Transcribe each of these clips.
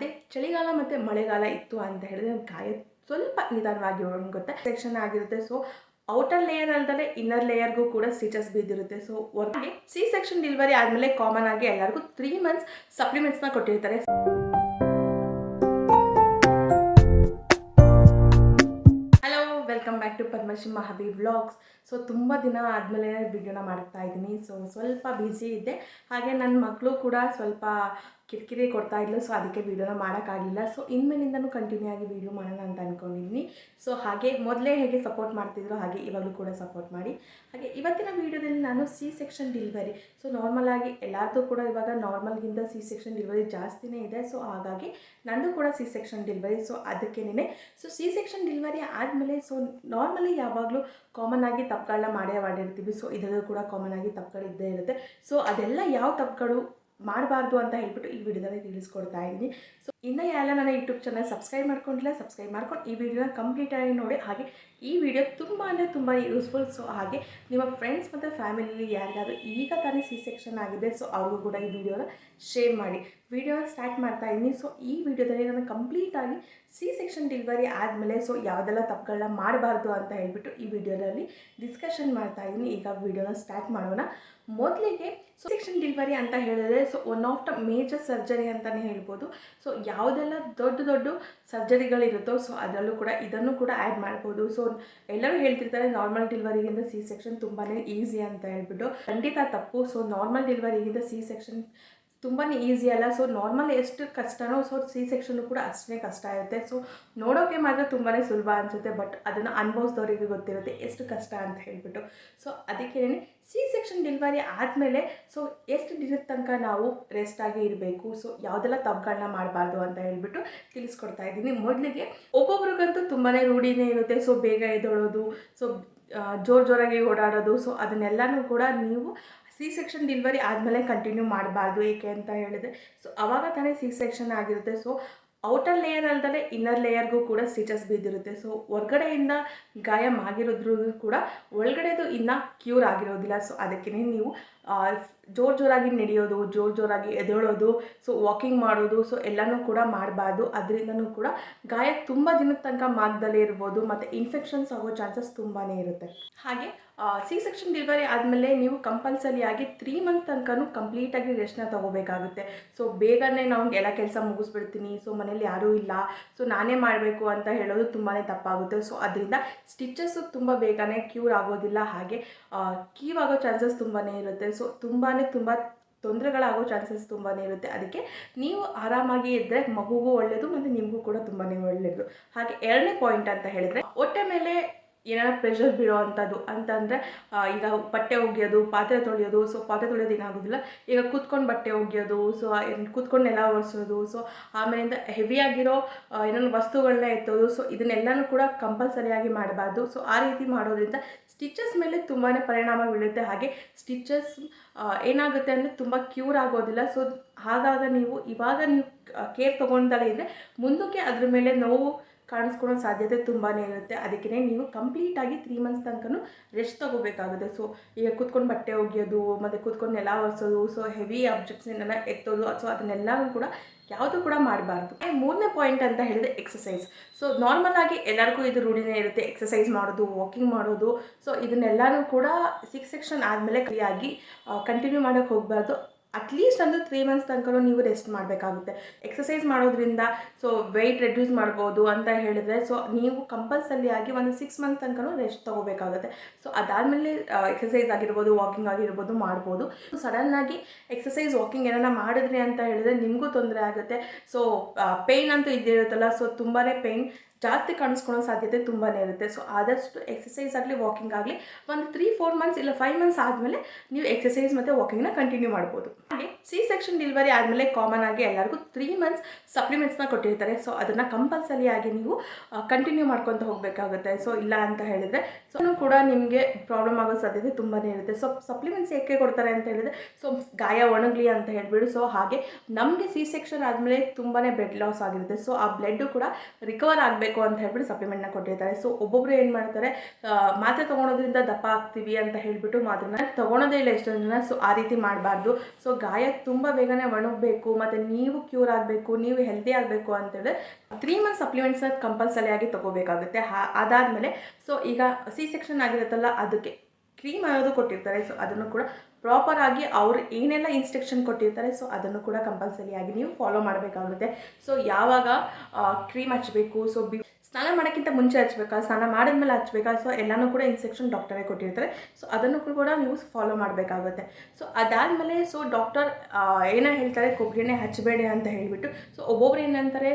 ಅದೇ ಚಳಿಗಾಲ ಮತ್ತೆ ಮಳೆಗಾಲ ಇತ್ತು ಅಂತ ಹೇಳಿದ್ರೆ ಗಾಯ ಸ್ವಲ್ಪ ನಿಧಾನವಾಗಿ ಒಣಗುತ್ತೆ. ಸೆಕ್ಷನ್ ಆಗಿರುತ್ತೆ. ಸೊ ಔಟರ್ ಲೇಯರ್ ಅಲ್ದಲೆ ಇನ್ನರ್ ಲೇಯರ್ಗೂ ಕೂಡ ಸ್ಟಿಚಸ್ ಬಿದ್ದಿರುತ್ತೆ. ಸೊ ಒಟ್ಟಿಗೆ ಸಿ ಸೆಕ್ಷನ್ ಡೆಲಿವರಿ ಆದಮೇಲೆ ಕಾಮನ್ ಆಗಿ ಎಲ್ಲರಿಗೂ ತ್ರೀ ಮಂತ್ಸ್ ಸಪ್ಲಿಮೆಂಟ್ಸ್ನ ಕೊಟ್ಟಿರ್ತಾರೆ. Hello welcome back to Padmashri ಮಹಾಬಿ vlogs so ತುಂಬ ದಿನ ಆದಮೇಲೆ ವಿಡಿಯೋನ ಮಾಡ್ತಾ ಇದ್ದೀನಿ. ಸೊ ಸ್ವಲ್ಪ ಬ್ಯುಸಿ ಇದ್ದೆ. ಹಾಗೆ ನನ್ನ ಮಕ್ಕಳು ಕೂಡ ಸ್ವಲ್ಪ ಕಿರಿಕಿರಿ ಕೊಡ್ತಾ ಇದ್ಲು ಸೊ ಅದಕ್ಕೆ ವೀಡಿಯೋನ ಮಾಡೋಕ್ಕಾಗಲಿಲ್ಲ. ಸೊ ಇನ್ಮೇಲಿಂದನೂ ಕಂಟಿನ್ಯೂ ಆಗಿ ವೀಡಿಯೋ ಮಾಡೋಣ ಅಂತ ಅಂದ್ಕೊಂಡಿದ್ದೀನಿ ಸೊ ಹಾಗೆ ಮೊದಲೇ ಹೇಗೆ ಸಪೋರ್ಟ್ ಮಾಡ್ತಿದ್ರು ಹಾಗೆ ಇವಾಗಲೂ ಕೂಡ ಸಪೋರ್ಟ್ ಮಾಡಿ. ಹಾಗೆ ಇವತ್ತಿನ ವೀಡಿಯೋದಲ್ಲಿ ನಾನು ಸಿ ಸೆಕ್ಷನ್ ಡಿಲಿವರಿ ಸೊ ನಾರ್ಮಲಾಗಿ ಎಲ್ಲರದ್ದು ಕೂಡ ಇವಾಗ ನಾರ್ಮಲ್ಗಿಂತ ಸಿ ಸೆಕ್ಷನ್ ಡಿಲಿವರಿ ಜಾಸ್ತಿನೇ ಇದೆ. ಸೊ ಹಾಗಾಗಿ ನಂದು ಕೂಡ ಸಿ ಸೆಕ್ಷನ್ ಡಿಲಿವರಿ ಸೊ ಅದಕ್ಕೇನೆ ಸೊ ಸಿ ಸೆಕ್ಷನ್ ಡಿಲಿವರಿ ಆದಮೇಲೆ ಸೊ ನಾರ್ಮಲಿ ಯಾವಾಗಲೂ ಕಾಮನ್ ಆಗಿ ತಪ್ಪುಗಳನ್ನ ಮಾಡೇ ಮಾಡಿರ್ತೀವಿ. ಸೊ ಇದರಲ್ಲೂ ಕೂಡ ಕಾಮನ್ ಆಗಿ ತಪ್ಪುಗಳು ಇರುತ್ತೆ. ಸೊ ಅದೆಲ್ಲ ಯಾವ ತಪ್ಪುಗಳು ಮಾಡಬಾರ್ದು ಅಂತ ಹೇಳ್ಬಿಟ್ಟು ಈ ವಿಡಿಯೋದಲ್ಲಿ ತಿಳಿಸ್ಕೊಡ್ತಾ ಇದ್ದೀನಿ. ಸೊ ಇನ್ನೂ ಯಾರೆಲ್ಲ ನನ್ನ ಯೂಟ್ಯೂಬ್ ಚಾನಲ್ ಸಬ್ಸ್ಕ್ರೈಬ್ ಮಾಡ್ಕೊಂಡಿಲ್ಲ ಸಬ್ಸ್ಕ್ರೈಬ್ ಮಾಡ್ಕೊಂಡು ಈ ವಿಡಿಯೋನ ಕಂಪ್ಲೀಟಾಗಿ ನೋಡಿ. ಹಾಗೆ ಈ ವಿಡಿಯೋ ತುಂಬ ಅಂದರೆ ತುಂಬ ಯೂಸ್ಫುಲ್ ಸೊ ಹಾಗೆ ನಿಮ್ಮ ಫ್ರೆಂಡ್ಸ್ ಮತ್ತು ಫ್ಯಾಮಿಲಿಯಲ್ಲಿ ಯಾರಿಗಾದ್ರು ಈಗ ತಾನೇ ಸಿ ಸೆಕ್ಷನ್ ಆಗಿದೆ ಸೊ ಅವ್ರಿಗೂ ಕೂಡ ಈ ವಿಡಿಯೋನ ಶೇರ್ ಮಾಡಿ. ವಿಡಿಯೋನ ಸ್ಟಾರ್ಟ್ ಮಾಡ್ತಾ ಇದ್ದೀನಿ. ಸೊ ಈ ವಿಡಿಯೋದಲ್ಲಿ ನಾನು ಕಂಪ್ಲೀಟಾಗಿ ಸಿ ಸೆಕ್ಷನ್ ಡೆಲಿವರಿ ಆದಮೇಲೆ ಸೊ ಯಾವುದೆಲ್ಲ ತಪ್ಪುಗಳನ್ನ ಮಾಡಬಾರ್ದು ಅಂತ ಹೇಳ್ಬಿಟ್ಟು ಈ ವಿಡಿಯೋದಲ್ಲಿ ಡಿಸ್ಕಷನ್ ಮಾಡ್ತಾ ಇದ್ದೀನಿ. ಈಗ ವಿಡಿಯೋನ ಸ್ಟಾರ್ಟ್ ಮಾಡೋಣ. ಮೊದಲಿಗೆ ಸೊ ಸೆಕ್ಷನ್ ಡೆಲಿವರಿ ಅಂತ ಹೇಳಿದ್ರೆ so one of the major surgery ಅಂತಲೇ ಹೇಳ್ಬೋದು. ಸೊ ಯಾವುದೆಲ್ಲ ದೊಡ್ಡ ದೊಡ್ಡ ಸರ್ಜರಿಗಳಿರುತ್ತೋ ಸೊ ಅದರಲ್ಲೂ ಕೂಡ ಇದನ್ನು ಕೂಡ ಆ್ಯಡ್ ಮಾಡ್ಬೋದು. ಸೊ ಎಲ್ಲರೂ ಹೇಳ್ತಿರ್ತಾರೆ ನಾರ್ಮಲ್ ಡಿಲ್ವರಿಗಿಂತ ಸಿ ಸೆಕ್ಷನ್ ತುಂಬಾ ಈಸಿ ಅಂತ ಹೇಳ್ಬಿಟ್ಟು. ಖಂಡಿತ ತಪ್ಪು. ಸೊ ನಾರ್ಮಲ್ ಡಿಲ್ವರಿಗಿಂತ ಸಿ ಸೆಕ್ಷನ್ ತುಂಬಾ ಈಸಿ ಅಲ್ಲ. ಸೊ ನಾರ್ಮಲ್ ಎಷ್ಟು ಕಷ್ಟನೋ ಸೊ ಸಿ ಸೆಕ್ಷನ್ನು ಕೂಡ ಅಷ್ಟೇ ಕಷ್ಟ ಇರುತ್ತೆ. ಸೊ ನೋಡೋಕ್ಕೆ ಮಾತ್ರ ತುಂಬಾ ಸುಲಭ ಅನಿಸುತ್ತೆ ಬಟ್ ಅದನ್ನು ಅನುಭವಿಸಿದವರಿಗೆ ಗೊತ್ತಿರುತ್ತೆ ಎಷ್ಟು ಕಷ್ಟ ಅಂತ ಹೇಳಿಬಿಟ್ಟು. ಸೊ ಅದಕ್ಕೇ ಸಿ ಸೆಕ್ಷನ್ ಡೆಲಿವರಿ ಆದಮೇಲೆ ಸೊ ಎಷ್ಟು ದಿನದ ತನಕ ನಾವು ರೆಸ್ಟ್ ಆಗಿ ಇರಬೇಕು? ಸೊ ಯಾವುದೆಲ್ಲ ತಪ್ಪುಗಳನ್ನ ಮಾಡಬಾರ್ದು ಅಂತ ಹೇಳಿಬಿಟ್ಟು ತಿಳಿಸ್ಕೊಡ್ತಾ ಇದ್ದೀನಿ. ಮೊದಲಿಗೆ ಒಬ್ಬೊಬ್ರಿಗಂತೂ ತುಂಬಾ ರೂಢಿನೇ ಇರುತ್ತೆ. ಸೊ ಬೇಗ ಎದೊಳೋದು ಸೊ ಜೋರು ಜೋರಾಗಿ ಓಡಾಡೋದು ಸೊ ಅದನ್ನೆಲ್ಲನೂ ಕೂಡ ನೀವು ಸಿ ಸೆಕ್ಷನ್ ಡೆಲಿವರಿ ಆದಮೇಲೆ ಕಂಟಿನ್ಯೂ ಮಾಡಬಾರ್ದು ಏಕೆ ಅಂತ ಹೇಳಿದ್ರೆ ಸೊ ಅವಾಗ ತಾನೇ ಸಿ ಸೆಕ್ಷನ್ ಆಗಿರುತ್ತೆ. ಸೊ ಔಟರ್ ಲೇಯರ್ ಅಲ್ಲದೆ ಇನ್ನರ್ ಲೇಯರ್ಗೂ ಕೂಡ ಸ್ಟಿಚಸ್ ಬಿದ್ದಿರುತ್ತೆ. ಸೊ ಹೊರಗಡೆಯಿಂದ ಗಾಯ ಆಗಿರೋದ್ರೂ ಕೂಡ ಒಳಗಡೆದು ಇನ್ನೂ ಕ್ಯೂರ್ ಆಗಿರೋದಿಲ್ಲ. ಸೊ ಅದಕ್ಕೇ ನೀವು ಜೋರು ಜೋರಾಗಿ ನಡೆಯೋದು, ಜೋರು ಜೋರಾಗಿ ಎದ್ದೇಳೋದು ಸೊ ವಾಕಿಂಗ್ ಮಾಡೋದು ಸೊ ಎಲ್ಲನೂ ಕೂಡ ಮಾಡಬಾರ್ದು. ಅದರಿಂದನೂ ಕೂಡ ಗಾಯ ತುಂಬ ದಿನದ ತನಕ ಮಾರ್ಗದಲ್ಲೇ ಇರ್ಬೋದು, ಮತ್ತು ಇನ್ಫೆಕ್ಷನ್ಸ್ ಆಗೋ ಚಾನ್ಸಸ್ ತುಂಬಾ ಇರುತ್ತೆ. ಹಾಗೆ ಸಿ ಸೆಕ್ಷನ್ ಡೆಲಿವರಿ ಆದಮೇಲೆ ನೀವು ಕಂಪಲ್ಸರಿಯಾಗಿ ತ್ರೀ ಮಂತ್ ತನಕನೂ ಕಂಪ್ಲೀಟಾಗಿ ರೆಸ್ಟ್ನ ತೊಗೋಬೇಕಾಗುತ್ತೆ. ಸೊ ಬೇಗನೆ ನಾವು ಎಲ್ಲ ಕೆಲಸ ಮುಗಿಸ್ಬಿಡ್ತೀನಿ ಸೊ ಮನೇಲಿ ಯಾರೂ ಇಲ್ಲ ಸೊ ನಾನೇ ಮಾಡಬೇಕು ಅಂತ ಹೇಳೋದು ತುಂಬಾ ತಪ್ಪಾಗುತ್ತೆ. ಸೊ ಅದರಿಂದ ಸ್ಟಿಚಸ್ಸು ತುಂಬ ಬೇಗನೆ ಕ್ಯೂರ್ ಆಗೋದಿಲ್ಲ, ಹಾಗೆ ಕೀವ್ ಆಗೋ ಚಾನ್ಸಸ್ ತುಂಬಾ ಇರುತ್ತೆ. ಸೊ ತುಂಬಾ ತುಂಬ ತೊಂದರೆಗಳಾಗೋ ಚಾನ್ಸಸ್ ತುಂಬಾ ಇರುತ್ತೆ. ಅದಕ್ಕೆ ನೀವು ಆರಾಮಾಗಿ ಇದ್ದರೆ ಮಗುಗೂ ಒಳ್ಳೆಯದು ಮತ್ತು ನಿಮಗೂ ಕೂಡ ತುಂಬಾ ಒಳ್ಳೆಯದು ಹಾಗೆ ಎರಡನೇ ಪಾಯಿಂಟ್ ಅಂತ ಹೇಳಿದ್ರೆ, ಹೊಟ್ಟೆ ಮೇಲೆ ಏನಾರ ಪ್ರೆಷರ್ ಬೀಳೋ ಅಂಥದ್ದು ಅಂತಂದರೆ ಈಗ ಬಟ್ಟೆ ಒಗೆಯೋದು, ಪಾತ್ರೆ ತೊಳೆಯೋದು ಸೊ ಪಾತ್ರೆ ತೊಳೆಯೋದು ಏನಾಗೋದಿಲ್ಲ. ಈಗ ಕೂತ್ಕೊಂಡು ಬಟ್ಟೆ ಒಗೆಯೋದು ಸೊ ಕೂತ್ಕೊಂಡು ನೆಲ ಒರೆಸೋದು ಸೊ ಆಮೇಲಿಂದ ಹೆವಿಯಾಗಿರೋ ಏನೋ ವಸ್ತುಗಳನ್ನ ಎತ್ತೋದು ಸೊ ಇದನ್ನೆಲ್ಲನೂ ಕೂಡ ಕಂಪಲ್ಸರಿಯಾಗಿ ಮಾಡಬಾರ್ದು. ಸೊ ಆ ರೀತಿ ಮಾಡೋದ್ರಿಂದ ಸ್ಟಿಚಸ್ ಮೇಲೆ ತುಂಬಾ ಪರಿಣಾಮ ಬೀಳುತ್ತೆ. ಹಾಗೆ ಸ್ಟಿಚಸ್ ಏನಾಗುತ್ತೆ ಅಂದರೆ ತುಂಬ ಕ್ಯೂರ್ ಆಗೋದಿಲ್ಲ. ಸೊ ಹಾಗಾಗ ನೀವು ಇವಾಗ ನೀವು ಕೇರ್ ತೊಗೊಂಡಲೇ ಇದ್ದರೆ ಮುಂದಕ್ಕೆ ಅದ್ರ ಮೇಲೆ ನೋವು ಕಾಣಿಸ್ಕೊಳ್ಳೋ ಸಾಧ್ಯತೆ ತುಂಬಾ ಇರುತ್ತೆ. ಅದಕ್ಕೆ ನೀವು ಕಂಪ್ಲೀಟಾಗಿ ತ್ರೀ ಮಂತ್ಸ್ ತನಕ ರೆಸ್ಟ್ ತೊಗೋಬೇಕಾಗುತ್ತೆ. ಸೊ ಈಗ ಕೂತ್ಕೊಂಡು ಬಟ್ಟೆ ಒಗೆಯೋದು, ಮತ್ತು ಕೂತ್ಕೊಂಡು ನೆಲ ಒರೆಸೋದು ಸೊ ಹೆವಿ ಆಬ್ಜೆಕ್ಟ್ಸ್ನೆಲ್ಲ ಎತ್ತೋದು ಸೊ ಅದನ್ನೆಲ್ಲವೂ ಕೂಡ ಯಾವುದು ಕೂಡ ಮಾಡಬಾರ್ದು. ಮೂರನೇ ಪಾಯಿಂಟ್ ಅಂತ ಹೇಳಿದ್ರೆ ಎಕ್ಸಸೈಸ್ ಸೊ ನಾರ್ಮಲ್ ಆಗಿ ಎಲ್ಲರಿಗೂ ಇದು ರೂಢಿನೇ ಇರುತ್ತೆ. ಎಕ್ಸಸೈಸ್ ಮಾಡೋದು ವಾಕಿಂಗ್ ಮಾಡೋದು. ಸೊ ಇದನ್ನೆಲ್ಲನೂ ಕೂಡ ಸಿಕ್ಸ್ ಸೆಕ್ಷನ್ ಆದಮೇಲೆ ಫ್ರೀಯಾಗಿ ಕಂಟಿನ್ಯೂ ಮಾಡೋಕ್ಕೆ ಹೋಗಬಾರ್ದು. ಅಟ್ಲೀಸ್ಟ್ ಅಂದರೆ ತ್ರೀ ಮಂತ್ಸ್ ತನಕ ನೀವು ರೆಸ್ಟ್ ಮಾಡಬೇಕಾಗುತ್ತೆ. ಎಕ್ಸಸೈಸ್ ಮಾಡೋದ್ರಿಂದ ಸೊ ವೆಯ್ಟ್ ರೆಡ್ಯೂಸ್ ಮಾಡ್ಬೋದು ಅಂತ ಹೇಳಿದರೆ ಸೊ ನೀವು ಕಂಪಲ್ಸರಿ ಆಗಿ ಒಂದು ಸಿಕ್ಸ್ ಮಂತ್ ತನಕ ರೆಸ್ಟ್ ತೊಗೋಬೇಕಾಗುತ್ತೆ. ಸೊ ಅದಾದಮೇಲೆ ಎಕ್ಸಸೈಸ್ ಆಗಿರ್ಬೋದು ವಾಕಿಂಗ್ ಆಗಿರ್ಬೋದು ಮಾಡ್ಬೋದು. ಸಡನ್ನಾಗಿ ಎಕ್ಸಸೈಸ್ ವಾಕಿಂಗ್ ಏನಾರ ಮಾಡಿದ್ರಿ ಅಂತ ಹೇಳಿದ್ರೆ ನಿಮಗೂ ತೊಂದರೆ ಆಗುತ್ತೆ. ಸೊ ಪೇಯ್ನ್ ಅಂತೂ ಇದ್ದಿರುತ್ತಲ್ಲ ಸೊ ತುಂಬಾ ಪೇಯ್ನ್ ಜಾಸ್ತಿ ಕಾಣಿಸ್ಕೊಳ್ಳೋ ಸಾಧ್ಯತೆ ತುಂಬಾ ಇರುತ್ತೆ. ಸೊ ಆದಷ್ಟು ಎಕ್ಸಸೈಸ್ ಆಗಲಿ ವಾಕಿಂಗ್ ಆಗಲಿ, ಒಂದು ತ್ರೀ ಫೋರ್ ಮಂತ್ಸ್ ಇಲ್ಲ ಫೈವ್ ಮಂತ್ಸ್ ಆದಮೇಲೆ ನೀವು ಎಕ್ಸಸೈಸ್ ಮತ್ತು ವಾಕಿಂಗ್ನ ಕಂಟಿನ್ಯೂ ಮಾಡ್ಬೋದು. ಹಾಗೆ ಸಿ ಸೆಕ್ಷನ್ ಡೆಲಿವರಿ ಆದಮೇಲೆ ಕಾಮನ್ ಆಗಿ ಎಲ್ಲರಿಗೂ ತ್ರೀ ಮಂತ್ಸ್ ಸಪ್ಲಿಮೆಂಟ್ಸ್ನ ಕೊಟ್ಟಿರ್ತಾರೆ. ಸೊ ಅದನ್ನು ಕಂಪಲ್ಸರಿಯಾಗಿ ನೀವು ಕಂಟಿನ್ಯೂ ಮಾಡ್ಕೊತ ಹೋಗಬೇಕಾಗುತ್ತೆ. ಸೊ ಇಲ್ಲ ಅಂತ ಹೇಳಿದರೆ ಸೊ ಕೂಡ ನಿಮಗೆ ಪ್ರಾಬ್ಲಮ್ ಆಗೋ ಸಾಧ್ಯತೆ ತುಂಬಾ ಇರುತ್ತೆ. ಸೊ ಸಪ್ಲಿಮೆಂಟ್ಸ್ ಏಕೆ ಕೊಡ್ತಾರೆ ಅಂತ ಹೇಳಿದರೆ ಸೊ ಗಾಯ ಒಣಗಲಿ ಅಂತ ಹೇಳಿಬಿಟ್ಟು ಸೊ ಹಾಗೆ ನಮಗೆ ಸಿ ಸೆಕ್ಷನ್ ಆದಮೇಲೆ ತುಂಬಾ ಬೆಡ್ ಲಾಸ್ ಆಗಿರುತ್ತೆ. ಸೊ ಆ ಬ್ಲಡ್ಡು ಕೂಡ ರಿಕವರ್ ಆಗಬೇಕು. ಆಗಬೇಕು ಅಂತ ಹೇಳ್ಬಿಟ್ಟು ಸಪ್ಲಿಮೆಂಟ್ನ ಕೊಟ್ಟಿರ್ತಾರೆ. ಸೊ ಒಬ್ಬೊಬ್ರು ಏನು ಮಾಡ್ತಾರೆ ಮಾತ್ರೆ ತೊಗೊಳೋದ್ರಿಂದ ದಪ್ಪ ಆಗ್ತೀವಿ ಅಂತ ಹೇಳಿಬಿಟ್ಟು ಮಾತ್ರನ ತೊಗೊಳೋದೇ ಇಲ್ಲ ಎಷ್ಟೊಂದು ಜನ. ಸೊ ಆ ರೀತಿ ಮಾಡಬಾರ್ದು. ಸೊ ಗಾಯ ತುಂಬ ಬೇಗನೆ ಒಣಗಬೇಕು, ಮತ್ತು ನೀವು ಕ್ಯೂರ್ ಆಗಬೇಕು, ನೀವು ಹೆಲ್ದಿ ಆಗಬೇಕು ಅಂತೇಳಿ ತ್ರೀ ಮಂತ್ ಸಪ್ಲಿಮೆಂಟ್ಸ್ನ ಕಂಪಲ್ಸರಿಯಾಗಿ ತೊಗೋಬೇಕಾಗುತ್ತೆ. ಹಾ- ಅದಾದಮೇಲೆ ಸೊ ಈಗ ಸಿ ಸೆಕ್ಷನ್ ಆಗಿರುತ್ತಲ್ಲ, ಅದಕ್ಕೆ ಕ್ರೀಮ್ ಅನ್ನೋದು ಕೊಟ್ಟಿರ್ತಾರೆ. ಸೊ ಅದನ್ನು ಕೂಡ ಪ್ರಾಪರ್ ಆಗಿ ಅವ್ರು ಏನೆಲ್ಲ ಇನ್ಸ್ಟ್ರಕ್ಷನ್ ಕೊಟ್ಟಿರ್ತಾರೆ ಸೊ ಅದನ್ನು ಕೂಡ ಕಂಪಲ್ಸರಿಯಾಗಿ ನೀವು ಫಾಲೋ ಮಾಡಬೇಕಾಗುತ್ತೆ. ಸೊ ಯಾವಾಗ ಕ್ರೀಮ್ ಹಚ್ಚಬೇಕು ಸೊ ಬಿ ಸ್ನಾನ ಮಾಡೋಕ್ಕಿಂತ ಮುಂಚೆ ಹಚ್ಬೇಕಾ? ಸ್ನಾನ ಮಾಡಿದ್ಮೇಲೆ ಹಚ್ಬೇಕಾ? ಸೊ ಎಲ್ಲನೂ ಕೂಡ ಇನ್ಸ್ಟ್ರಕ್ಷನ್ ಡಾಕ್ಟರೇ ಕೊಟ್ಟಿರ್ತಾರೆ. ಸೊ ಅದನ್ನು ಕೂಡ ನೀವು ಫಾಲೋ ಮಾಡಬೇಕಾಗುತ್ತೆ. ಸೊ ಅದಾದಮೇಲೆ ಸೊ ಡಾಕ್ಟರ್ ಏನೋ ಹೇಳ್ತಾರೆ? ಕೊಬ್ಬರಿನೇ ಹಚ್ಚಬೇಡಿ ಅಂತ ಹೇಳಿಬಿಟ್ಟು. ಸೊ ಒಬ್ಬೊಬ್ರು ಏನಂತಾರೆ?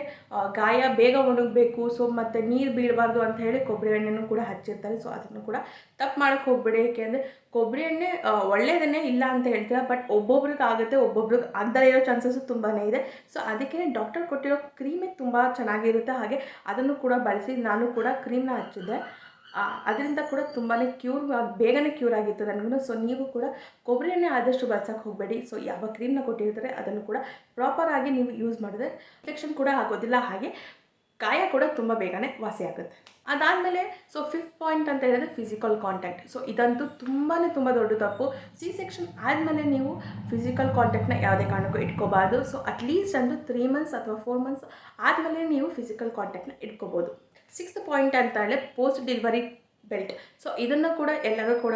ಗಾಯ ಬೇಗ ಒಣಗಬೇಕು. ಸೊ ಮತ್ತು ನೀರು ಬೀಳಬಾರ್ದು ಅಂತ ಹೇಳಿ ಕೊಬ್ಬರಿ ಎಣ್ಣೆನೂ ಕೂಡ ಹಚ್ಚಿರ್ತಾರೆ. ಸೊ ಅದನ್ನು ಕೂಡ ತಪ್ಪು ಮಾಡೋಕ್ಕೆ ಹೋಗ್ಬೇಡಿ. ಏಕೆಂದರೆ ಕೊಬ್ಬರಿ ಎಣ್ಣೆ ಒಳ್ಳೆಯದನ್ನೇ ಇಲ್ಲ ಅಂತ ಹೇಳ್ತೀರಾ? ಬಟ್ ಒಬ್ಬೊಬ್ರಿಗೆ ಆಗುತ್ತೆ, ಒಬ್ಬೊಬ್ರಿಗೆ ಆಗದೇ ಇರೋ ಚಾನ್ಸಸ್ಸು ತುಂಬಾ ಇದೆ. ಸೊ ಅದಕ್ಕೆ ಡಾಕ್ಟರ್ ಕೊಟ್ಟಿರೋ ಕ್ರೀಮೇ ತುಂಬ ಚೆನ್ನಾಗಿರುತ್ತೆ. ಹಾಗೆ ಅದನ್ನು ಕೂಡ ಬಳಸಿ ನಾನು ಕೂಡ ಕ್ರೀಮ್ನ ಹಚ್ಚಿದ್ದೆ. ಅದರಿಂದ ಕೂಡ ತುಂಬಾ ಕ್ಯೂರ್ ಬೇಗನೆ ಕ್ಯೂರ್ ಆಗಿತ್ತು ನನಗೂ ಸೊ ನೀವು ಕೂಡ ಕೊಬ್ಬರಿ ಎಣ್ಣೆ ಆದಷ್ಟು ಬಳಸೋಕೆ ಹೋಗಬೇಡಿ. ಸೊ ಯಾವ ಕ್ರೀಮ್ನ ಕೊಟ್ಟಿರ್ತಾರೆ ಅದನ್ನು ಕೂಡ ಪ್ರಾಪರ್ ಆಗಿ ನೀವು ಯೂಸ್ ಮಾಡಿದ್ರೆ ಇನ್ಫೆಕ್ಷನ್ ಕೂಡ ಆಗೋದಿಲ್ಲ. ಹಾಗೆ ಗಾಯ ಕೂಡ ತುಂಬ ಬೇಗನೆ ವಾಸಿಯಾಗುತ್ತೆ ಅದಾದಮೇಲೆ ಸೊ ಫಿಫ್ತ್ ಪಾಯಿಂಟ್ ಅಂತ ಹೇಳಿದ್ರೆ ಫಿಸಿಕಲ್ ಕಾಂಟ್ಯಾಕ್ಟ್ ಸೊ ಇದಂತೂ ತುಂಬಾ ತುಂಬ ದೊಡ್ಡ ತಪ್ಪು. ಸಿ ಸೆಕ್ಷನ್ ಆದಮೇಲೆ ನೀವು ಫಿಸಿಕಲ್ ಕಾಂಟ್ಯಾಕ್ಟ್ನ ಯಾವುದೇ ಕಾರಣಕ್ಕೂ ಇಟ್ಕೋಬಾರ್ದು. ಸೊ ಅಟ್ಲೀಸ್ಟ್ ಅಂದರೆ ತ್ರೀ ಮಂತ್ಸ್ ಅಥವಾ ಫೋರ್ ಮಂತ್ಸ್ ಆದಮೇಲೆ ನೀವು ಫಿಸಿಕಲ್ ಕಾಂಟ್ಯಾಕ್ಟ್ನ ಇಟ್ಕೋಬೋದು. ಸಿಕ್ಸ್ತ್ ಪಾಯಿಂಟ್ ಅಂತ ಹೇಳಿ ಪೋಸ್ಟ್ ಡೆಲಿವರಿ ಬೆಲ್ಟ್. ಸೊ ಇದನ್ನು ಕೂಡ ಎಲ್ಲರೂ ಕೂಡ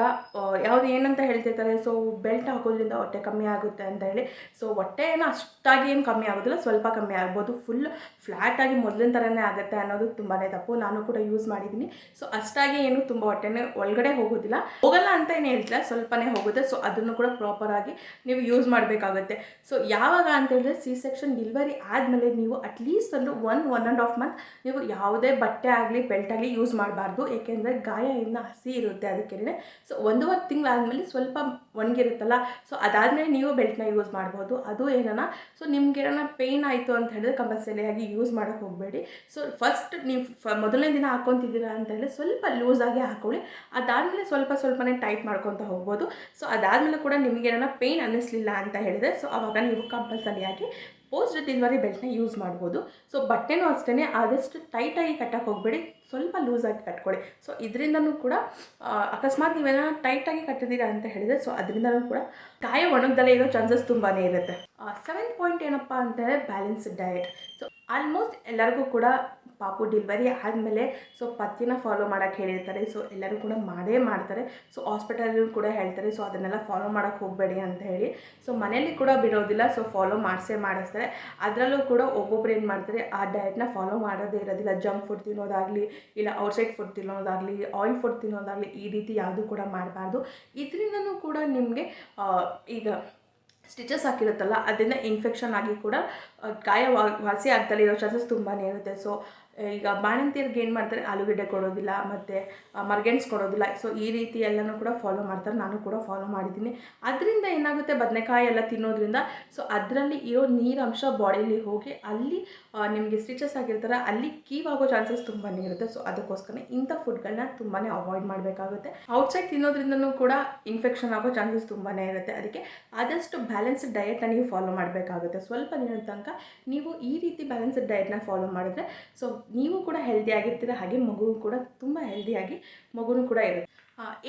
ಯಾವುದು ಏನಂತ ಹೇಳ್ತಿರ್ತಾರೆ ಸೊ ಬೆಲ್ಟ್ ಹಾಕೋದ್ರಿಂದ ಹೊಟ್ಟೆ ಕಮ್ಮಿ ಆಗುತ್ತೆ ಅಂತ ಹೇಳಿ. ಸೊ ಹೊಟ್ಟೆ ಏನು ಅಷ್ಟಾಗಿ ಏನು ಕಮ್ಮಿ ಆಗೋದಿಲ್ಲ, ಸ್ವಲ್ಪ ಕಮ್ಮಿ ಆಗ್ಬೋದು. ಫುಲ್ ಫ್ಲ್ಯಾಟಾಗಿ ಮೊದಲಿನ ಥರನೇ ಆಗುತ್ತೆ ಅನ್ನೋದು ತುಂಬಾ ತಪ್ಪು. ನಾನು ಕೂಡ ಯೂಸ್ ಮಾಡಿದ್ದೀನಿ ಸೊ ಅಷ್ಟಾಗಿ ಏನು ತುಂಬ ಹೊಟ್ಟೆನೇ ಒಳಗಡೆ ಹೋಗೋದಿಲ್ಲ. ಹೋಗಲ್ಲ ಅಂತ ಏನು ಹೇಳ್ತಿಲ್ಲ, ಸ್ವಲ್ಪನೇ ಹೋಗುತ್ತೆ. ಸೊ ಅದನ್ನು ಕೂಡ ಪ್ರಾಪರಾಗಿ ನೀವು ಯೂಸ್ ಮಾಡಬೇಕಾಗುತ್ತೆ. ಸೊ ಯಾವಾಗ ಅಂತ ಹೇಳಿದ್ರೆ ಸಿ ಸೆಕ್ಷನ್ ಡೆಲಿವರಿ ಆದಮೇಲೆ ನೀವು ಅಟ್ಲೀಸ್ಟ್ ಒಂದು one one and half month ನೀವು ಯಾವುದೇ ಬಟ್ಟೆ ಆಗಲಿ, ಬೆಲ್ಟ್ ಆಗಲಿ ಯೂಸ್ ಮಾಡಬಾರ್ದು. ಏಕೆಂದರೆ ಇನ್ನು ಹಸಿ ಇರುತ್ತೆ ಅದಕ್ಕೇನೆ ಸೊ ಒಂದೂವರೆ ತಿಂಗಳಾದಮೇಲೆ ಸ್ವಲ್ಪ ಒಣಗಿರುತ್ತಲ್ಲ ಸೊ ಅದಾದಮೇಲೆ ನೀವು ಬೆಲ್ಟ್ನ ಯೂಸ್ ಮಾಡ್ಬೋದು. ಅದು ಏನನ ಸೊ ನಿಮ್ಗೆ ಏನೋ ಪೇಯ್ನ್ ಆಯಿತು ಅಂತ ಹೇಳಿದ್ರೆ ಕಂಪಲ್ಸರಿಯಾಗಿ ಯೂಸ್ ಮಾಡೋಕ್ಕೆ ಹೋಗಬೇಡಿ. ಸೊ ಫಸ್ಟ್ ನೀವು ಮೊದಲನೇ ದಿನ ಹಾಕ್ಕೊತಿದ್ದೀರಾ ಅಂತ ಹೇಳಿದ್ರೆ ಸ್ವಲ್ಪ ಲೂಸಾಗಿ ಹಾಕೊಳ್ಳಿ. ಅದಾದಮೇಲೆ ಸ್ವಲ್ಪ ಸ್ವಲ್ಪನೇ ಟೈಟ್ ಮಾಡ್ಕೊತ ಹೋಗ್ಬೋದು. ಸೊ ಅದಾದಮೇಲೆ ಕೂಡ ನಿಮಗೆ ಏನೋ ಪೇಯ್ನ್ ಅನ್ನಿಸ್ಲಿಲ್ಲ ಅಂತ ಹೇಳಿದ್ರೆ ಸೊ ಅವಾಗ ನೀವು ಕಂಪಲ್ಸರಿಯಾಗಿ ಪೋಸ್ಟ್ ಡೆಲಿವರಿ ಬೆಲ್ಟ್ನ ಯೂಸ್ ಮಾಡ್ಬೋದು. ಸೊ ಬಟ್ಟೆನೂ ಅಷ್ಟೇ ಆದಷ್ಟು ಟೈಟಾಗಿ ಕಟ್ಟಕ್ಕೆ ಹೋಗಬೇಡಿ. ಸ್ವಲ್ಪ ಲೂಸಾಗಿ ಕಟ್ಕೊಳ್ಳಿ. ಸೊ ಇದರಿಂದನೂ ಕೂಡ ಅಕಸ್ಮಾತ್ ನೀವೇನೋ ಟೈಟಾಗಿ ಕಟ್ಟಿದ್ದೀರಾ ಅಂತ ಹೇಳಿದರೆ, ಸೊ ಅದರಿಂದನೂ ಕೂಡ ಕಾಯ ಒಣಗ್ದಲೇ ಇರೋ ಚಾನ್ಸಸ್ ತುಂಬಾ ಇರುತ್ತೆ. ಸೆವೆಂತ್ ಪಾಯಿಂಟ್ ಏನಪ್ಪ ಅಂತಂದರೆ ಬ್ಯಾಲೆನ್ಸ್ಡ್ ಡಯಟ್ ಸೊ ಆಲ್ಮೋಸ್ಟ್ ಎಲ್ಲರಿಗೂ ಕೂಡ ಪಾಪು ಡೆಲಿವರಿ ಆದಮೇಲೆ ಸೊ ಪತ್ತಿನ ಫಾಲೋ ಮಾಡೋಕ್ಕೆ ಹೇಳಿರ್ತಾರೆ. ಸೊ ಎಲ್ಲರೂ ಕೂಡ ಮಾಡೇ ಮಾಡ್ತಾರೆ. ಸೊ ಹಾಸ್ಪಿಟಲ್ ಕೂಡ ಹೇಳ್ತಾರೆ. ಸೊ ಅದನ್ನೆಲ್ಲ ಫಾಲೋ ಮಾಡೋಕ್ಕೆ ಹೋಗಬೇಡಿ ಅಂತ ಹೇಳಿ. ಸೊ ಮನೇಲಿ ಕೂಡ ಬಿಡೋದಿಲ್ಲ. ಸೊ ಫಾಲೋ ಮಾಡಿಸೇ ಮಾಡಿಸ್ತಾರೆ. ಅದರಲ್ಲೂ ಕೂಡ ಒಬ್ಬೊಬ್ರು ಏನು ಮಾಡ್ತಾರೆ, ಆ ಡಯಟ್ನ ಫಾಲೋ ಮಾಡೋದೇ ಇರೋದಿಲ್ಲ. ಜಂಕ್ ಫುಡ್ ತಿನ್ನೋದಾಗಲಿ, ಇಲ್ಲ ಔಟ್ಸೈಡ್ ಫುಡ್ ತಿನ್ನೋದಾಗಲಿ ಆಯಿಲ್ ಫುಡ್ ತಿನ್ನೋದಾಗಲಿ ಈ ರೀತಿ ಯಾವುದೂ ಕೂಡ ಮಾಡಬಾರ್ದು. ಇದರಿಂದನೂ ಕೂಡ ನಿಮಗೆ ಈಗ ಸ್ಟಿಚಸ್ ಹಾಕಿರುತ್ತಲ್ಲ, ಅದರಿಂದ ಇನ್ಫೆಕ್ಷನ್ ಆಗಿ ಕೂಡ ಗಾಯ ವಾಸಿ ಆಗ್ತಲ್ಲ ಇರೋ ಚಾನ್ಸಸ್ ತುಂಬಾ ಇರುತ್ತೆ. ಸೊ ಈಗ ಬಾಣಂತಿಯರ್ಗೆ ಏನು ಮಾಡ್ತಾರೆ, ಆಲೂಗಡ್ಡೆ ಕೊಡೋದಿಲ್ಲ, ಮತ್ತು ಮರ್ಗೆಣ್ಸ್ ಕೊಡೋದಿಲ್ಲ. ಸೊ ಈ ರೀತಿ ಎಲ್ಲನೂ ಕೂಡ ಫಾಲೋ ಮಾಡ್ತಾರೆ, ನಾನು ಕೂಡ ಫಾಲೋ ಮಾಡಿದ್ದೀನಿ. ಅದರಿಂದ ಏನಾಗುತ್ತೆ, ಬದನೆಕಾಯಿ ಎಲ್ಲ ತಿನ್ನೋದ್ರಿಂದ ಸೊ ಅದರಲ್ಲಿ ಇರೋ ನೀರಂಶ ಬಾಡಿಲಿ ಹೋಗಿ, ಅಲ್ಲಿ ನಿಮಗೆ ಸ್ಟಿಚಸ್ ಆಗಿರ್ತಾರೆ, ಅಲ್ಲಿ ಕೀವ್ ಆಗೋ ಚಾನ್ಸಸ್ ತುಂಬಾ ಇರುತ್ತೆ. ಸೊ ಅದಕ್ಕೋಸ್ಕರ ಇಂಥ ಫುಡ್ಗಳನ್ನ ತುಂಬಾ ಅವಾಯ್ಡ್ ಮಾಡಬೇಕಾಗುತ್ತೆ. ಔಟ್ಸೈಡ್ ತಿನ್ನೋದ್ರಿಂದನೂ ಕೂಡ ಇನ್ಫೆಕ್ಷನ್ ಆಗೋ ಚಾನ್ಸಸ್ ತುಂಬಾ ಇರುತ್ತೆ. ಅದಕ್ಕೆ ಆದಷ್ಟು ಬ್ಯಾಲೆನ್ಸ್ಡ್ ಡಯೆಟ್ನ ನೀವು ಫಾಲೋ ಮಾಡಬೇಕಾಗುತ್ತೆ. ಸ್ವಲ್ಪ ದಿನದ ತನಕ ನೀವು ಈ ರೀತಿ ಬ್ಯಾಲೆನ್ಸ್ಡ್ ಡಯೆಟ್ನ ಫಾಲೋ ಮಾಡಿದ್ರೆ ಸೊ ನೀವು ಕೂಡ ಹೆಲ್ದಿ ಆಗಿರ್ತೀರ, ಹಾಗೆ ಮಗು ಕೂಡ ತುಂಬ ಹೆಲ್ದಿಯಾಗಿ ಮಗುನೂ ಕೂಡ ಇರುತ್ತೆ.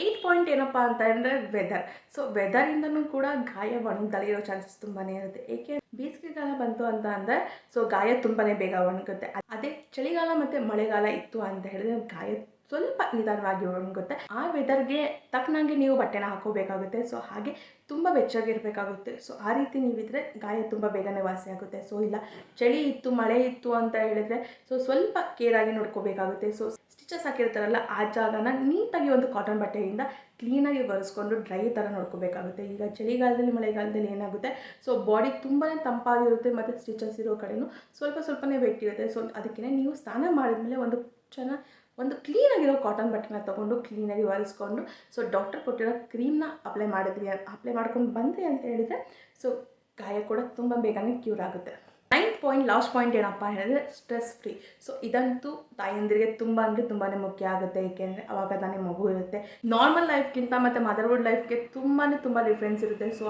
ಏಯ್ಟ್ ಪಾಯಿಂಟ್ ಏನಪ್ಪ ಅಂತ ಅಂದರೆ ವೆದರ್ ಸೊ ವೆದರಿಂದನೂ ಕೂಡ ಗಾಯ ಒಣಗ್ದಲೇ ಇರೋ ಚಾನ್ಸಸ್ ತುಂಬಾ ಇರುತ್ತೆ. ಏಕೆ ಬೇಸಿಗೆಗಾಲ ಬಂತು ಅಂತ ಅಂದರೆ ಸೊ ಗಾಯ ತುಂಬಾ ಬೇಗ ಒಣಗುತ್ತೆ. ಅದೇ ಚಳಿಗಾಲ ಮತ್ತು ಮಳೆಗಾಲ ಇತ್ತು ಅಂತ ಹೇಳಿದ್ರೆ ಗಾಯ ಸ್ವಲ್ಪ ನಿಧಾನವಾಗಿ ಒಣಗುತ್ತೆ. ಆ ವೆದರ್ಗೆ ತಕ್ಕನಂಗೆ ನೀವು ಬಟ್ಟೆನ ಹಾಕೋಬೇಕಾಗುತ್ತೆ. ಸೊ ಹಾಗೆ ತುಂಬ ಬೆಚ್ಚಗಿರಬೇಕಾಗುತ್ತೆ. ಸೊ ಆ ರೀತಿ ನೀವಿದ್ರೆ ಗಾಯ ತುಂಬ ಬೇಗನೆ ವಾಸಿ ಆಗುತ್ತೆ. ಸೊ ಇಲ್ಲ, ಚಳಿ ಇತ್ತು, ಮಳೆ ಇತ್ತು ಅಂತ ಹೇಳಿದ್ರೆ ಸೊ ಸ್ವಲ್ಪ ಕೇರಾಗಿ ನೋಡ್ಕೋಬೇಕಾಗುತ್ತೆ. ಸೊ ಸ್ಟಿಚಸ್ ಹಾಕಿರ್ತಾರಲ್ಲ, ಆ ಜಾಗನ ನೀಟಾಗಿ ಒಂದು ಕಾಟನ್ ಬಟ್ಟೆಯಿಂದ ಕ್ಲೀನಾಗಿ ಒರೆಸ್ಕೊಂಡು ಡ್ರೈ ಥರ ನೋಡ್ಕೋಬೇಕಾಗುತ್ತೆ. ಈಗ ಚಳಿಗಾಲದಲ್ಲಿ, ಮಳೆಗಾಲದಲ್ಲಿ ಏನಾಗುತ್ತೆ? ಸೊ ಬಾಡಿ ತುಂಬಾ ತಂಪಾಗಿರುತ್ತೆ ಮತ್ತು ಸ್ಟಿಚಸ್ ಇರೋ ಕಡೆನೂ ಸ್ವಲ್ಪ ಸ್ವಲ್ಪನೇ ಬೆಟ್ಟಿರುತ್ತೆ ಸೊ ಅದಕ್ಕೆ ನೀವು ಸ್ನಾನ ಮಾಡಿದ್ಮೇಲೆ ಒಂದು ಚೆನ್ನಾಗಿ ಒಂದು ಕ್ಲೀನಾಗಿರೋ ಕಾಟನ್ ಬಟ್ಟೆನ ತೊಗೊಂಡು ಕ್ಲೀನಾಗಿ ಒರೆಸ್ಕೊಂಡು ಸೊ ಡಾಕ್ಟರ್ ಕೊಟ್ಟಿರೋ ಕ್ರೀಮ್ನ ಅಪ್ಲೈ ಮಾಡಿದ್ವಿ ಅಪ್ಲೈ ಮಾಡ್ಕೊಂಡು ಬಂದ್ರಿ ಅಂತ ಹೇಳಿದರೆ ಸೊ ಗಾಯ ಕೂಡ ತುಂಬ ಬೇಗನೆ ಕ್ಯೂರ್ ಆಗುತ್ತೆ. ಪಾಯಿಂಟ್ ಲಾಸ್ಟ್ ಪಾಯಿಂಟ್ ಏನಪ್ಪ ಹೇಳಿದ್ರೆ ಸ್ಟ್ರೆಸ್ ಫ್ರೀ ಸೊ ಇದಂತೂ ತಾಯಂದಿರಿಗೆ ತುಂಬ ಅಂದರೆ ತುಂಬಾ ಮುಖ್ಯ ಆಗುತ್ತೆ. ಏಕೆಂದರೆ ಅವಾಗ ತಾನೇ ಮಗು ಇರುತ್ತೆ. ನಾರ್ಮಲ್ ಲೈಫ್ಗಿಂತ ಮತ್ತು ಮದರ್ಹುಡ್ ಲೈಫ್ಗೆ ತುಂಬಾ ತುಂಬ ಡಿಫ್ರೆನ್ಸ್ ಇರುತ್ತೆ. ಸೊ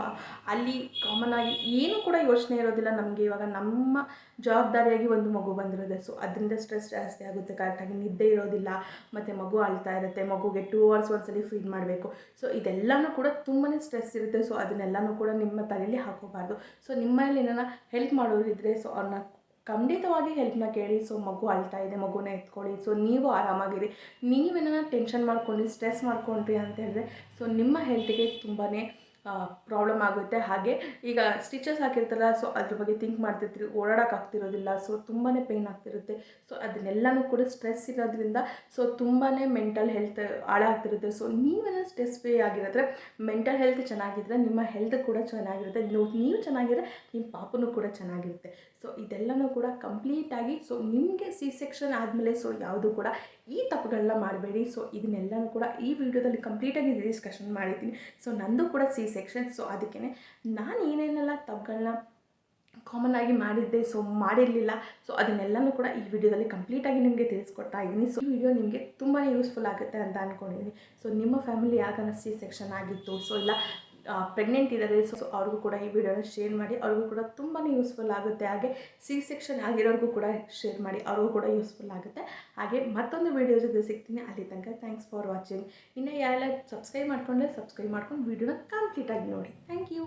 ಅಲ್ಲಿ ಕಾಮನ್ ಆಗಿ ಏನು ಕೂಡ ಯೋಚನೆ ಇರೋದಿಲ್ಲ. ನಮಗೆ ಇವಾಗ ನಮ್ಮ ಜವಾಬ್ದಾರಿಯಾಗಿ ಒಂದು ಮಗು ಬಂದಿರುತ್ತೆ. ಸೊ ಅದರಿಂದ ಸ್ಟ್ರೆಸ್ ಜಾಸ್ತಿ ಆಗುತ್ತೆ. ಕರೆಕ್ಟಾಗಿ ನಿದ್ದೆ ಇರೋದಿಲ್ಲ. ಮತ್ತು ಮಗು ಅಳ್ತಾ ಇರುತ್ತೆ. ಮಗುಗೆ ಟೂ ಅವರ್ಸ್ ಒಂದ್ಸಲಿ ಫೀಡ್ ಮಾಡಬೇಕು. ಸೊ ಇದೆಲ್ಲನೂ ಕೂಡ ತುಂಬಾ ಸ್ಟ್ರೆಸ್ ಇರುತ್ತೆ. ಸೊ ಅದನ್ನೆಲ್ಲನೂ ಕೂಡ ನಿಮ್ಮ ತಲೆಯಲ್ಲಿ ಹಾಕೋಬಾರ್ದು. ಸೊ ನಿಮ್ಮಲ್ಲಿ ಏನಾರ ಹೆಲ್ಪ್ ಮಾಡೋರಿದ್ರೆ ಸೊ ಅವ್ರನ್ನ ಖಂಡಿತವಾಗಿ ಹೆಲ್ಪ್ನ ಕೇಳಿ ಸೊ ಮಗು ಅಳ್ತಾ ಇದೆ, ಮಗುನ ಎತ್ಕೊಳ್ಳಿ ಸೊ ನೀವು ಆರಾಮಾಗಿರಿ. ನೀವೇನ ಟೆನ್ಷನ್ ಮಾಡ್ಕೊಂಡು ಸ್ಟ್ರೆಸ್ ಮಾಡ್ಕೊಂಡ್ರಿ ಅಂತ ಹೇಳಿದ್ರೆ ಸೊ ನಿಮ್ಮ ಹೆಲ್ತಿಗೆ ತುಂಬಾ ಪ್ರಾಬ್ಲಮ್ ಆಗುತ್ತೆ. ಹಾಗೆ ಈಗ ಸ್ಟಿಚಸ್ ಹಾಕಿರ್ತಾರಲ್ಲ ಸೊ ಅದ್ರ ಬಗ್ಗೆ ಥಿಂಕ್ ಮಾಡ್ತಿರ್ತೀರಿ ಓಡಾಡೋಕ್ಕಾಗ್ತಿರೋದಿಲ್ಲ ಸೊ ತುಂಬಾ ಪೇಯ್ನ್ ಆಗ್ತಿರುತ್ತೆ. ಸೊ ಅದನ್ನೆಲ್ಲನೂ ಕೂಡ ಸ್ಟ್ರೆಸ್ ಇರೋದ್ರಿಂದ ಸೊ ತುಂಬಾ ಮೆಂಟಲ್ ಹೆಲ್ತ್ ಹಾಳಾಗ್ತಿರುತ್ತೆ. ಸೊ ನೀವೇನೋ ಸ್ಟ್ರೆಸ್ ಫ್ರೀ ಆಗಿರೋದ್ರೆ ಮೆಂಟಲ್ ಹೆಲ್ತ್ ಚೆನ್ನಾಗಿದ್ರೆ, ನಿಮ್ಮ ಹೆಲ್ತ್ ಕೂಡ ಚೆನ್ನಾಗಿರುತ್ತೆ. ನೀವು ಚೆನ್ನಾಗಿದ್ರೆ ನಿಮ್ಮ ಪಾಪನೂ ಕೂಡ ಚೆನ್ನಾಗಿರುತ್ತೆ. ಸೊ ಇದೆಲ್ಲನೂ ಕೂಡ ಕಂಪ್ಲೀಟಾಗಿ ಸೊ ನಿಮಗೆ ಸಿ ಸೆಕ್ಷನ್ ಆದಮೇಲೆ ಸೊ ಯಾವುದು ಕೂಡ ಈ ತಪ್ಪುಗಳನ್ನ ಮಾಡಬೇಡಿ. ಸೊ ಇದನ್ನೆಲ್ಲನೂ ಕೂಡ ಈ ವಿಡಿಯೋದಲ್ಲಿ ಕಂಪ್ಲೀಟಾಗಿ ಡಿಸ್ಕಷನ್ ಮಾಡಿದ್ದೀನಿ. ಸೊ ನಂದು ಕೂಡ ಸಿ ಸೆಕ್ಷನ್ ಸೊ ಅದಕ್ಕೆ ನಾನು ಏನೇನೆಲ್ಲ ತಪ್ಪುಗಳನ್ನ ಕಾಮನ್ ಆಗಿ ಮಾಡಿದ್ದೆ ಸೊ ಮಾಡಿರಲಿಲ್ಲ. ಸೊ ಅದನ್ನೆಲ್ಲನೂ ಕೂಡ ಈ ವಿಡಿಯೋದಲ್ಲಿ ಕಂಪ್ಲೀಟಾಗಿ ನಿಮಗೆ ತಿಳಿಸ್ಕೊಡ್ತಾ ಇದ್ದೀನಿ. ಸೊ ಈ ವಿಡಿಯೋ ನಿಮಗೆ ತುಂಬಾ ಯೂಸ್ಫುಲ್ ಆಗುತ್ತೆ ಅಂತ ಅಂದ್ಕೊಂಡಿದ್ದೀನಿ ಸೊ ನಿಮ್ಮ ಫ್ಯಾಮಿಲಿ ಯಾಕಂದ್ರೆ ಸಿ ಸೆಕ್ಷನ್ ಆಗಿತ್ತು? ಸೊ ಇಲ್ಲ ಪ್ರೆಗ್ನೆಂಟ್ ಇದ್ದಾರೆ. ಸೊ ಅವ್ರಿಗೂ ಕೂಡ ಈ ವಿಡಿಯೋನ ಶೇರ್ ಮಾಡಿ. ಅವ್ರಿಗೂ ಕೂಡ ತುಂಬಾ ಯೂಸ್ಫುಲ್ ಆಗುತ್ತೆ. ಹಾಗೆ ಸಿ ಸೆಕ್ಷನ್ ಆಗಿರೋರಿಗೂ ಕೂಡ ಶೇರ್ ಮಾಡಿ. ಅವ್ರಿಗೂ ಕೂಡ ಯೂಸ್ಫುಲ್ ಆಗುತ್ತೆ. ಹಾಗೆ ಮತ್ತೊಂದು ವಿಡಿಯೋ ಜೊತೆ ಸಿಗ್ತೀನಿ. ಅಲ್ಲಿ ತನಕ ಥ್ಯಾಂಕ್ಸ್ ಫಾರ್ ವಾಚಿಂಗ್ ಇನ್ನು ಯಾರೆಲ್ಲ ಸಬ್ಸ್ಕ್ರೈಬ್ ಮಾಡ್ಕೊಂಡ್ರೆ ಸಬ್ಸ್ಕ್ರೈಬ್ ಮಾಡ್ಕೊಂಡು ವಿಡಿಯೋನ ಕಂಪ್ಲೀಟಾಗಿ ನೋಡಿ. Thank you